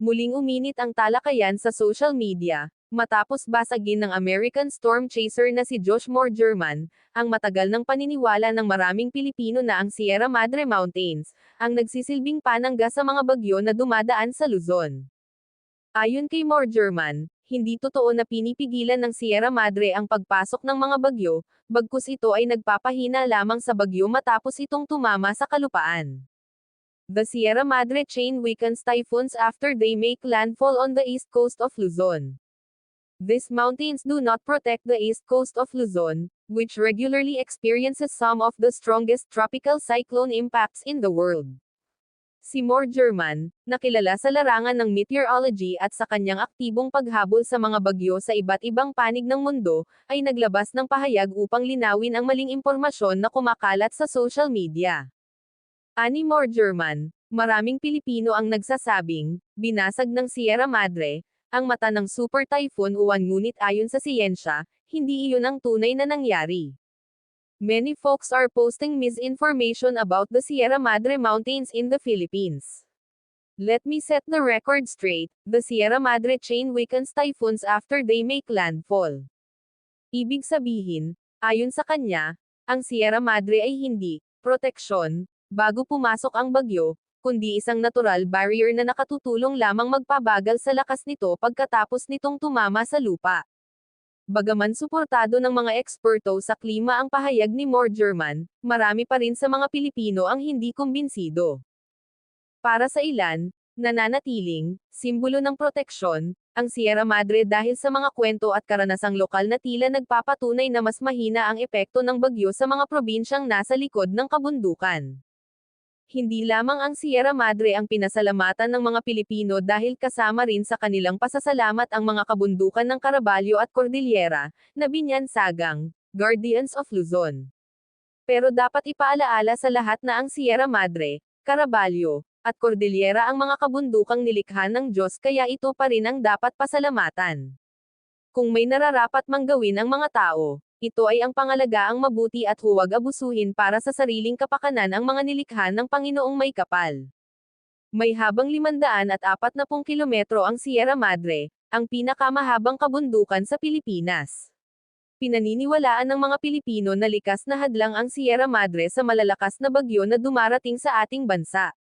Muling uminit ang talakayan sa social media, matapos basagin ng American storm chaser na si Josh Moore German, ang matagal ng paniniwala ng maraming Pilipino na ang Sierra Madre Mountains, ang nagsisilbing panangga sa mga bagyo na dumadaan sa Luzon. Ayon kay Moore German, hindi totoo na pinipigilan ng Sierra Madre ang pagpasok ng mga bagyo, bagkus ito ay nagpapahina lamang sa bagyo matapos itong tumama sa kalupaan. The Sierra Madre chain weakens typhoons after they make landfall on the east coast of Luzon. These mountains do not protect the east coast of Luzon, which regularly experiences some of the strongest tropical cyclone impacts in the world. Si Moore German, nakilala sa larangan ng meteorology at sa kanyang aktibong paghabol sa mga bagyo sa iba't ibang panig ng mundo, ay naglabas ng pahayag upang linawin ang maling impormasyon na kumakalat sa social media. Ani Moore German, maraming Pilipino ang nagsasabing, binasag ng Sierra Madre, ang mata ng Super Typhoon Uwan ngunit ayon sa siyensya, hindi iyon ang tunay na nangyari. Many folks are posting misinformation about the Sierra Madre Mountains in the Philippines. Let me set the record straight, the Sierra Madre chain weakens typhoons after they make landfall. Ibig sabihin, ayon sa kanya, ang Sierra Madre ay hindi, proteksyon, bago pumasok ang bagyo, kundi isang natural barrier na nakatutulong lamang magpabagal sa lakas nito pagkatapos nitong tumama sa lupa. Bagaman suportado ng mga eksperto sa klima ang pahayag ni Moore German, marami pa rin sa mga Pilipino ang hindi kumbinsido. Para sa ilan, nananatiling, simbolo ng proteksyon, ang Sierra Madre dahil sa mga kwento at karanasang lokal na tila nagpapatunay na mas mahina ang epekto ng bagyo sa mga probinsyang nasa likod ng kabundukan. Hindi lamang ang Sierra Madre ang pinasalamatan ng mga Pilipino dahil kasama rin sa kanilang pasasalamat ang mga kabundukan ng Caraballo at Cordillera, na binyansagang, Guardians of Luzon. Pero dapat ipaalaala sa lahat na ang Sierra Madre, Caraballo, at Cordillera ang mga kabundukang nilikha ng Diyos kaya ito pa rin ang dapat pasalamatan. Kung may nararapat mang gawin ang mga tao, ito ay ang pangalagaang mabuti at huwag abusuhin para sa sariling kapakanan ang mga nilikha ng Panginoong may kapal. May habang 540 kilometro ang Sierra Madre, ang pinakamahabang kabundukan sa Pilipinas. Pinaniniwalaan ng mga Pilipino na likas na hadlang ang Sierra Madre sa malalakas na bagyo na dumarating sa ating bansa.